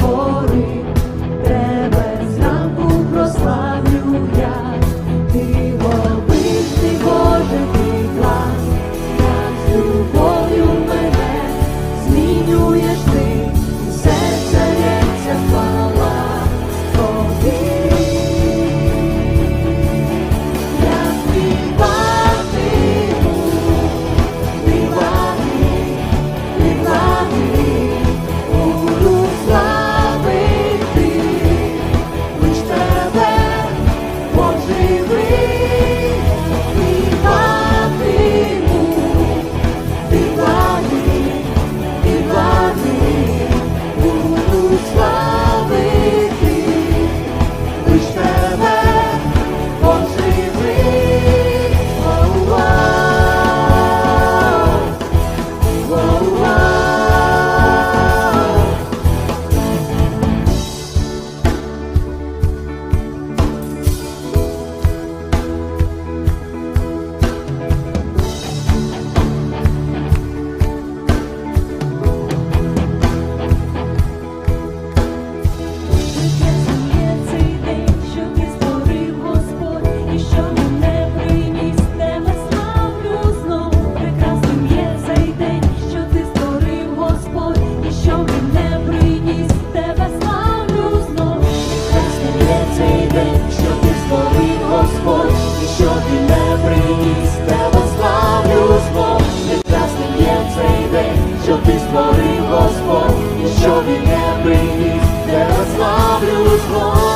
more. Господь, що він не приніс, не розслаблю зло.